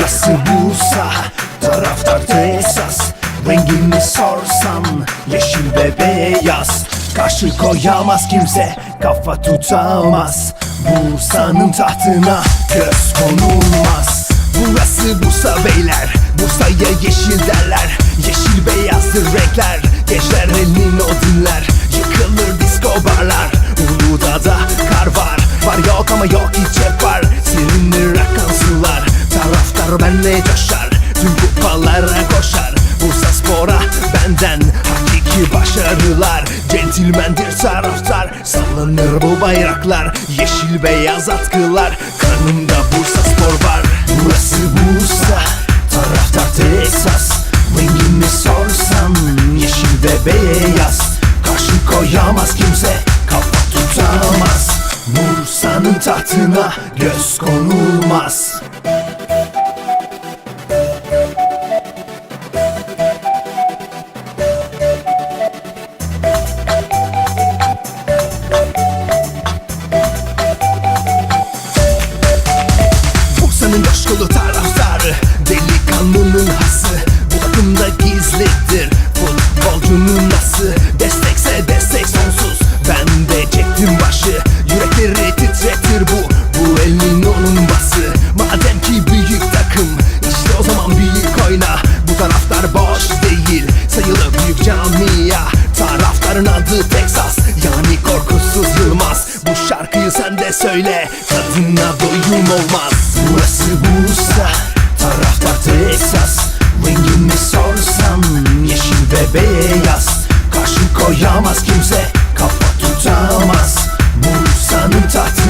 Burası Bursa Taraftar Texas Rengini sorsan Yeşil ve beyaz. Karşı koyamaz kimse Kafa tutamaz. Bursa'nın tahtına Göz konulmaz. Burası Bursa beyler Bursa'ya yeşil derler. Yeşil beyazdır renkler Gençler elinin o dinler. Yıkılır disco barlar Uludağ'da kar var. Var yok ama yok hiç Centilmendir taraftar Sallanır bu bayraklar Yeşil beyaz atkılar Kanımda Bursa Spor var. Burası Bursa Taraftar Texas Rengini sorsan Yeşil ve beyaz. Karşı koyamaz kimse Kafa tutamaz. Bursa'nın tahtına göz konulmaz çektim başı Yürekleri titretir bu. Bu elin onun bası. Madem ki büyük takım işte o zaman büyük oyna. Bu taraftar boş değil Sayılı büyük camia. Taraftarın adı Texas Yani korkusuz Yılmaz. Bu şarkıyı sen de söyle Tadına doyum olmaz. Burası Bursa Taraftar Texas. Rengini sorsan Yeşil ve beyaz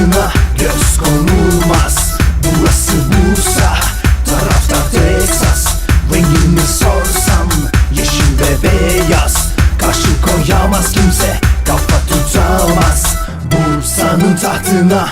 Tahtına Göz konulmaz. Burası Bursa Taraftar Texas. Rengini sorsan Yeşil ve beyaz. Karşı koyamaz kimse Kafa tutamaz. Bursa'nın tahtına